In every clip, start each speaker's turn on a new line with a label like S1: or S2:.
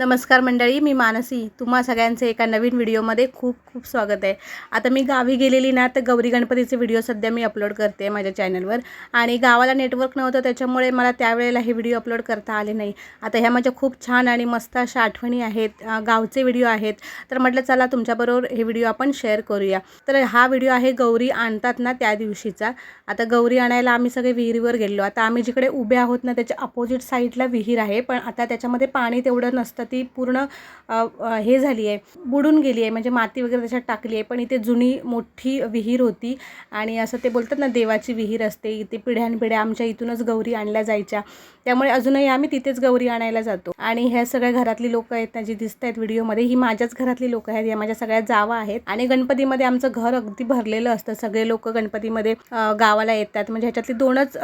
S1: नमस्कार मंडळी मी मानसी. तुम्हा सगळ्यांचे एका नवीन व्हिडिओमध्ये खूप खूप स्वागत आहे. आता मी गावी गेलेली ना तर गौरी गणपतीचे व्हिडिओ सध्या मी अपलोड करते माझ्या चॅनलवर. आणि गावाला नेटवर्क नव्हतं त्याच्यामुळे मला त्यावेळेला हे व्हिडिओ अपलोड करता आले नाही. आता ह्या माझ्या खूप छान आणि मस्त अशा आठवणी आहेत गावचे व्हिडिओ आहेत. तर म्हटलं चला तुमच्याबरोबर हे व्हिडिओ आपण शेअर करूया. तर हा व्हिडिओ आहे गौरी आणतात ना त्या दिवशीचा. आता गौरी आणायला आम्ही सगळे विहिरीवर गेलो आता आम्ही जिकडे उभे आहोत ना त्याच्या अपोजिट साईडला विहीर आहे. पण आता त्याच्यामध्ये पाणी तेवढं नसतं ती पूर्ण हे झाली आहे बुडून गेली आहे म्हणजे माती वगैरे त्याच्यात टाकली आहे पण इथे जुनी मोठी विहीर होती आणि असं ते बोलतात ना देवाची विहीर असते इथे पिढ्यानपिढ्या आमच्या इथूनच गौरी आणल्या जायच्या. त्यामुळे अजूनही आम्ही तिथेच गौरी आणायला जातो. आणि ह्या सगळ्या घरातली लोकं आहेत ना जी दिसत आहेत व्हिडिओमध्ये ही माझ्याच घरातली लोकं आहेत या माझ्या सगळ्या जावा आहेत. आणि गणपतीमध्ये आमचं घर अगदी भरलेलं असतं. सगळे लोक गणपतीमध्ये गावाला येतात. म्हणजे ह्याच्यातली दोनच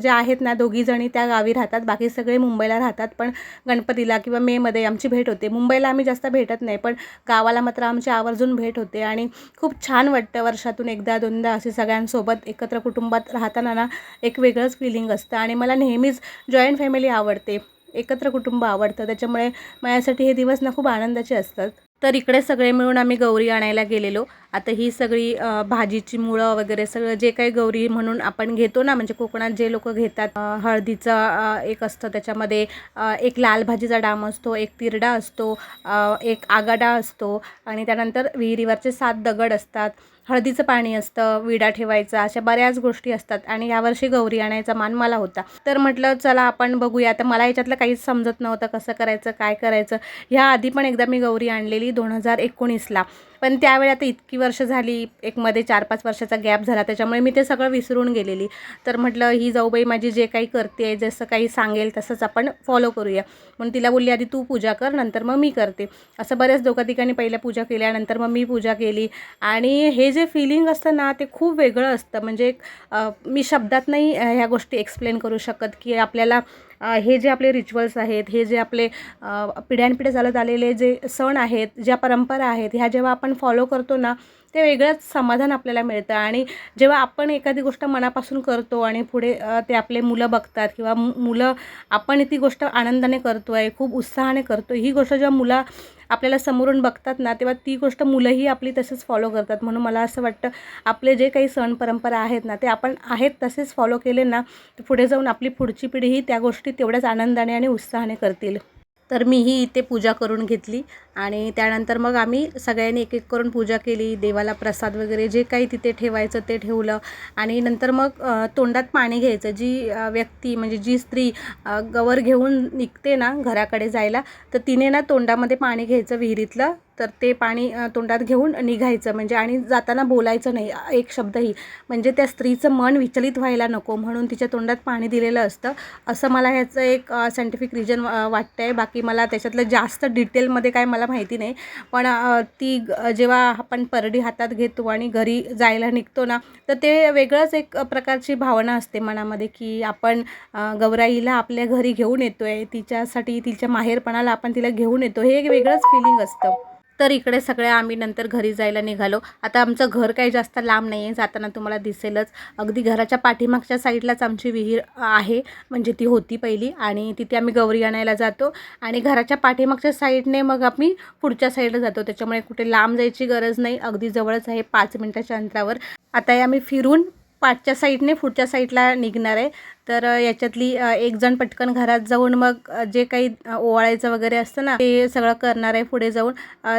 S1: ज्या आहेत ना दोघी जणी त्या गावी राहतात. बाकी सगळे मुंबईला राहतात. पण गणपतीला किंवा मेमध्ये आमची भेट होते. मुंबईला आम्ही जास्त भेटत नाही पण गावाला मात्र आमची आवर्जून भेट होते आणि खूप छान वाटतं वर्षातून एकदा दोनदा असे सगळ्यांसोबत एकत्र कुटुंबात राहताना ना एक वेगळंच फिलिंग असतं. आणि मला नेहमीच जॉईंट फॅमिली आवडते. एकत्र कुटुंब आवडतं. त्याच्यामुळे माझ्यासाठी हे दिवस ना खूप आनंदाचे असतात. तर इकडे सगळे मिळून आम्ही गौरी आणायला गेलेलो. आता ही सगळी भाजीची मुळं वगैरे सगळं जे काही गौरी म्हणून आपण घेतो ना म्हणजे कोकणात जे लोक घेतात हळदीचं एक असतं त्याच्यामध्ये एक लाल भाजीचा डाम असतो एक तिरडा असतो एक आगाडा असतो आणि त्यानंतर विहिरीवरचे सात दगड असतात. हळदीचं पाणी असतं विडा ठेवायचा अशा बऱ्याच गोष्टी असतात. आणि यावर्षी गौरी आणायचा मान मला होता. तर म्हटलं चला आपण बघूया. तर मला याच्यातलं काहीच समजत नव्हतं कसं करायचं काय करायचं. ह्या आधी पण एकदा मी गौरी आणलेली दोन हजार एकोणीसला. पण त्यावेळी आता इतकी वर्ष झाली एक मध्ये चार पाच वर्षाचा गॅप झाला त्याच्यामुळे मी ते सगळं विसरून गेलेली. तर म्हटलं ही जाऊबाई माझी जे काही करते आहे जसं काही सांगेल तसंच आपण फॉलो करूया. म्हणून तिला बोलली आधी तू पूजा कर नंतर मग मी करते. असं बऱ्याच दोघा ठिकाणी पहिल्या पूजा केल्या नंतर मग मी पूजा केली. आणि हे जे फिलिंग असतं ना ते खूप वेगळं असतं. म्हणजे मी शब्दात नाही ह्या गोष्टी एक्सप्लेन करू शकत की आपल्याला हे जे आपले रिच्युअल्स आहेत हे जे आपले पिढ्यानपिढ्या चालत आलेले जे सण आहेत ज्या परंपरा आहेत ह्या जेव्हा आपण फॉलो करतो ना ते वेगळंच समाधान आपल्याला मिळतं. आणि जेव्हा आपण एखादी गोष्ट मनापासून करतो आणि पुढे ते आपले मुलं बघतात किंवा मु मुलं आपण ती गोष्ट आनंदाने करतो आहे खूप उत्साहाने करतो ही गोष्ट जेव्हा मुलं आपल्याला समोरून बघतात ना तेव्हा ती गोष्ट मुलंही आपली तसेच फॉलो करतात. म्हणून मला असं वाटतं आपले जे काही सण परंपरा आहेत ना ते आपण आहेत तसेच फॉलो केले ना पुढे जाऊन आपली पुढची पिढीही त्या गोष्टी तेवढ्याच आनंदाने आणि उत्साहाने करतील. तर मीही इथे पूजा करून घेतली. आणि त्यानंतर मग आम्ही सगळ्यांनी एक एक करून पूजा केली. देवाला प्रसाद वगैरे जे काही तिथे ठेवायचं ते ठेवलं. आणि नंतर मग तोंडात पाणी घ्यायचं. जी व्यक्ती म्हणजे जी स्त्री गवर घेऊन निघते ना घराकडे जायला तर तिने ना तोंडामध्ये पाणी घ्यायचं विहिरीतलं तर ते पाणी तोंडात घेऊन निघायचं. म्हणजे आणि जाताना बोलायचं नाही. एक शब्दही. म्हणजे त्या स्त्रीचं मन विचलित व्हायला नको म्हणून तिच्या तोंडात पाणी दिलेलं असतं. असं मला ह्याचं एक सायंटिफिक रिजन वाटतं आहे बाकी मला त्याच्यातलं जास्त डिटेलमध्ये काय मला माहिती नाही. पण ती जेव्हा आपण परडी हातात घेतो आणि घरी जायला निघतो ना तर ते वेगळंच एक प्रकारची भावना असते मनामध्ये की आपण गौराईला आपल्या घरी घेऊन येतो आहे तिच्यासाठी तिच्या माहेरपणाला आपण तिला घेऊन येतो. हे एक वेगळंच फिलिंग असतं. तर इकडे सगळ्या आम्ही नंतर घरी जायला निघालो. आता आमचं घर काही जास्त लांब नाही आहे जाताना तुम्हाला दिसेलच. अगदी घराच्या पाठीमागच्या साईडलाच आमची विहीर आहे म्हणजे ती होती पहिली आणि तिथे आम्ही गौरी आणायला जातो. आणि घराच्या पाठीमागच्या साईडने मग आम्ही पुढच्या साईडला जातो. त्याच्यामुळे कुठे लांब जायची गरज नाही अगदी जवळच आहे पाच मिनटाच्या अंतरावर. आता हे आम्ही फिरून पाठच्या साईडने पुढच्या साईडला निघणार आहे. तर याच्यातली एकजण एक जण पटकन घरात जाऊन मग जे काही ओवाळायचं वगैरे असतं ना ते सगळं करणार आहे पुढे जाऊन.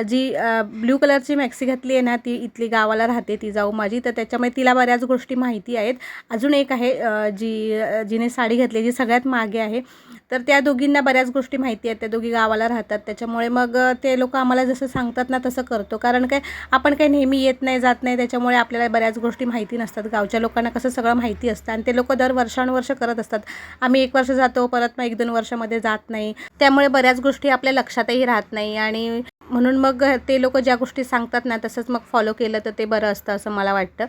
S1: जी ब्ल्यू कलरची मॅक्सी घातली आहे ना ती इथली गावाला राहते ती जाऊ माझी. तर त्याच्यामुळे तिला बऱ्याच गोष्टी माहिती आहेत. अजून एक आहे जी जिने साडी घातली जी सगळ्यात मागे आहे. तर त्या दोघींना बऱ्याच गोष्टी माहिती आहेत. त्या दोघी गावाला राहतात. त्याच्यामुळे मग ते लोक आम्हाला जसं सांगतात ना तसं करतो. कारण काय आपण काही नेहमी येत नाही जात नाही त्याच्यामुळे आपल्याला बऱ्याच गोष्टी माहिती नसतात. गावच्या लोकांना कसं सगळं माहिती असतं. आणि ते लोक दर वर्षानुवर्ष करत असतात. आम्ही एक वर्ष जातो परत मग एक दोन वर्षामध्ये जात नाही. त्यामुळे बऱ्याच गोष्टी आपल्या लक्षातही राहत नाही आणि म्हणून मग ते लोक ज्या गोष्टी सांगतात ना तसंच मग फॉलो केलं तर ते बरं असतं असं मला वाटतं.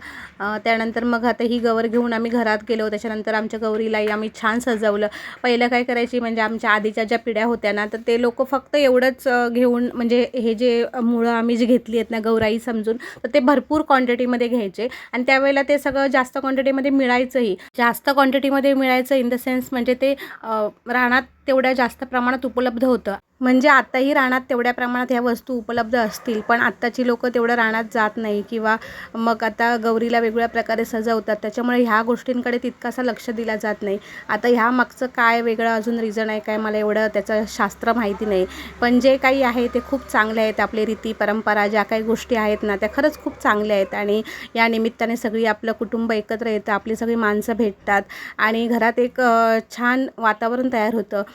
S1: त्यानंतर मग आता ही गवर घेऊन आम्ही घरात गेलो. त्याच्यानंतर आमच्या गौरीलाही आम्ही छान सजवलं. पहिलं काय करायची म्हणजे आमच्या आधीच्या ज्या पिढ्या होत्या ना तर ते लोक फक्त एवढंच घेऊन म्हणजे हे जे मुळं आम्ही जी घेतली आहेत ना गौराई समजून तर ते भरपूर क्वांटिटीमध्ये घ्यायचे. आणि त्यावेळेला ते सगळं जास्त क्वांटिटीमध्ये मिळायचंही. जास्त क्वांटिटीमध्ये मिळायचं इन द सेन्स म्हणजे ते रानात तेवढ्या जास्त प्रमाणात उपलब्ध होतं. म्हणजे आत्ताही रानात तेवढ्या प्रमाणात ह्या वस्तू उपलब्ध असतील पण आत्ताची लोकं तेवढं रानात जात नाही किंवा मग आता गौरीला वेगवेगळ्या प्रकारे सजवतात. त्याच्यामुळे ह्या गोष्टींकडे तितकासा लक्ष दिला जात नाही. आता ह्या मागचं काय वेगळं अजून रिझन आहे काय मला एवढं त्याचं शास्त्र माहिती नाही. पण जे काही आहे ते खूप चांगले आहेत आपले रीती परंपरा ज्या काही गोष्टी आहेत ना त्या खरंच खूप चांगल्या आहेत. आणि या निमित्ताने सगळी आपलं कुटुंब एकत्र येतं आपली सगळी माणसं भेटतात आणि घरात एक छान वातावरण तयार होतं.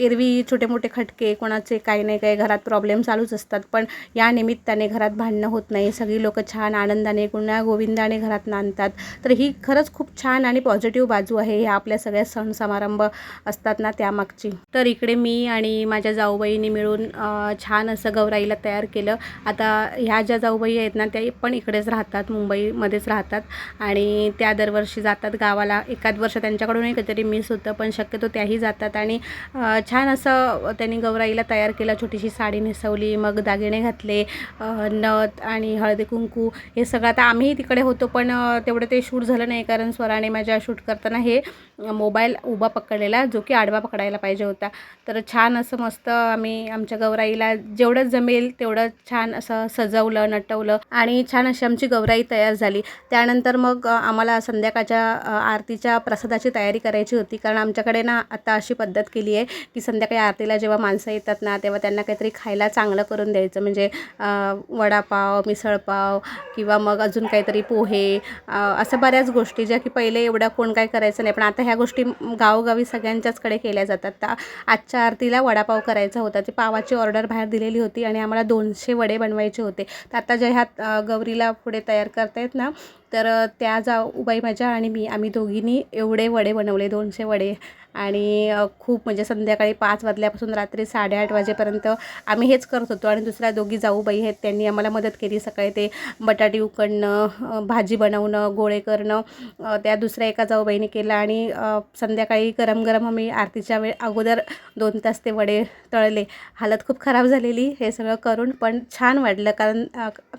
S1: एरवी छोटे मोठे खटके कोणाचे काही नाही काही घरात प्रॉब्लेम चालूच असतात. पण या निमित्ताने घरात भांडणं होत नाही. सगळी लोकं छान आनंदाने गुण्या गोविंदाने घरात नांदतात. तर ही खरंच खूप छान आणि पॉझिटिव्ह बाजू आहे. ह्या आपल्या सगळ्या सण समारंभ असतात ना त्यामागची. तर इकडे मी आणि माझ्या जाऊबाईनी मिळून छान असं गौराईला तयार केलं. आता ह्या ज्या जाऊबाई आहेत ना त्या पण इकडेच राहतात मुंबईमध्येच राहतात. आणि त्या दरवर्षी जातात गावाला. एखाद वर्ष त्यांच्याकडूनही कधीतरी मिस होतं पण शक्यतो त्याही जातात. आणि छान असं त्यांनी गौराईला तयार केलं छोटीशी साडी नेसवली मग दागिने घातले नथ आणि हळदी कुंकू हे सगळं. आता आम्हीही तिकडे होतो पण तेवढं ते शूट झालं नाही कारण स्वराने माझ्या शूट करताना हे मोबाईल उभा पकडलेला जो की आडवा पकडायला पाहिजे होता. तर छान असं मस्त आम्ही आमच्या गौराईला जेवढं जमेल तेवढं छान असं सजवलं नटवलं आणि छान अशी आमची गौराई तयार झाली. त्यानंतर मग आम्हाला संध्याकाळच्या आरतीच्या प्रसादाची तयारी करायची होती कारण आमच्याकडे ना आता अशी पद्धत केली आहे की संध्याकाळी आरतीला जेव्हा माणसं येतात ना तेव्हा त्यांना काहीतरी खायला चांगलं करून द्यायचं. म्हणजे वडापाव मिसळपाव किंवा मग अजून काहीतरी पोहे असं बऱ्याच गोष्टी ज्या की पहिले एवढ्या कोण काय करायचं नाही. पण आता ह्या गोष्टी गावोगावी सगळ्यांच्याचकडे केल्या जातात. तर आजच्या आरतीला वडापाव करायचा होता. ती पावाची ऑर्डर बाहेर दिलेली होती आणि आम्हाला दोनशे वडे बनवायचे होते. तर आता ज्या ह्या गौरीला पुढे तयार करतायत ना तर त्या जाऊबाई माझ्या आणि मी आम्ही दोघींनी एवढे वडे बनवले दोनशे वडे. आणि खूप म्हणजे संध्याकाळी पाच वाजल्यापासून रात्री साडेआठ वाजेपर्यंत आम्ही हेच करत होतो. आणि दुसऱ्या दोघी जाऊबाई आहेत त्यांनी आम्हाला मदत केली सकाळी ते बटाटे उकडणं भाजी बनवणं गोळे करणं त्या दुसऱ्या एका जाऊबाईने केलं. आणि संध्याकाळी गरम गरम आम्ही आरतीच्या वेळ अगोदर दोन तास ते वडे तळले. हालत खूप खराब झालेली हे सगळं करून पण छान वाटलं. कारण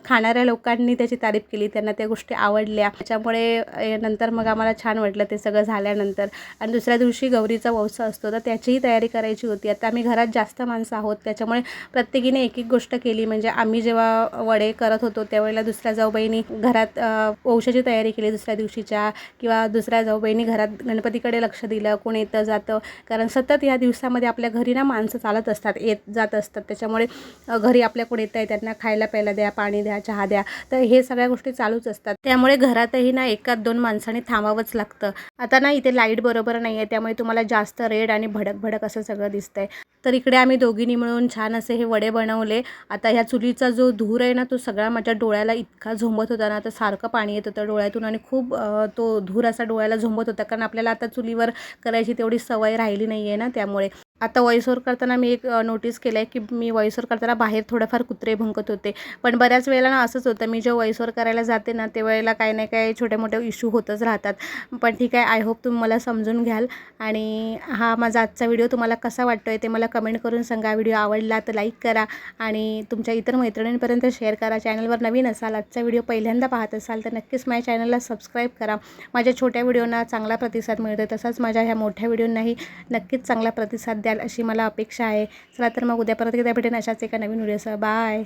S1: खाणाऱ्या लोकांनी त्याची तारीफ केली त्यांना त्या गोष्टी आवडल्या. त्याच्यामुळे नंतर मग आम्हाला छान वाटलं ते सगळं झाल्यानंतर. आणि दुसऱ्या दिवशी गौरीचा वौसा असतो तर त्याचीही तयारी करायची होती. आता आम्ही घरात जास्त माणसं आहोत त्याच्यामुळे प्रत्येकीने एक एक गोष्ट केली. म्हणजे आम्ही जेव्हा वडे करत होतो त्यावेळेला दुसऱ्या जाऊबाईंनी घरात अ, वौशाची तयारी केली दुसऱ्या दिवशीच्या. किंवा दुसऱ्या जाऊबाईंनी घरात गणपतीकडे लक्ष दिलं कोण येतं जातं. कारण सतत या दिवसामध्ये आपल्या घरी ना माणसं चालत असतात येत जात असतात. त्याच्यामुळे घरी आपल्या कोण येत आहे त्यांना खायला प्यायला द्या पाणी द्या चहा द्या. तर हे सगळ्या गोष्टी चालूच असतात. त्यामुळे घरातही ना एकात दोन माणसांनी थांबावंच लागतं. आता ना इथे लाइट बरोबर नाही आहे त्यामुळे तुम्हाला जास्त रेड आणि भडक भडक असं सगळं दिसतंय. तर इकडे आम्ही दोघींनी मिळून छान असे हे वडे बनवले. आता ह्या चुलीचा जो धूर आहे ना तो सगळा माझ्या डोळ्याला इतका झोंबत होता ना आता सारखं पाणी येत होतं डोळ्यातून आणि खूप तो धूर असा डोळ्याला झोंबत होता. कारण आपल्याला आता चुलीवर करायची तेवढी सवय राहिली नाही आहे ना त्यामुळे. आता वॉइसवर करताना मी एक नोटीस केलं आहे की मी वॉइसवर करताना बाहेर थोडंफार कुत्रे भुंकत होते. पण बऱ्याच वेळेला ना असंच होतं मी जेव्हा वॉइसवर करायला जाते ना त्यावेळेला काही ना काही छोटे मोठे इश्यू होतच राहतात. पण ठीक आहे आय होप तुम्ही मला समजून घ्याल. आणि हा माझा आजचा व्हिडिओ तुम्हाला कसा वाटतो आहे ते मला कमेंट करून सांगा. व्हिडिओ आवडला तर लाईक करा. आणि तुमच्या इतर मैत्रिणींपर्यंत शेअर करा. चॅनलवर नवीन असाल आजचा व्हिडिओ पहिल्यांदा पाहत असाल तर नक्कीच माझ्या चॅनलला सबस्क्राईब करा. माझ्या छोट्या व्हिडिओना चांगला प्रतिसाद मिळतो तसंच माझ्या ह्या मोठ्या व्हिडिओंनाही नक्कीच चांगला प्रतिसाद द्या. द्याल अशी मला अपेक्षा आहे. चला तर मग उद्या परत एकदा भेटेन अशाच एका नवीन व्हिडिओसह. बाय.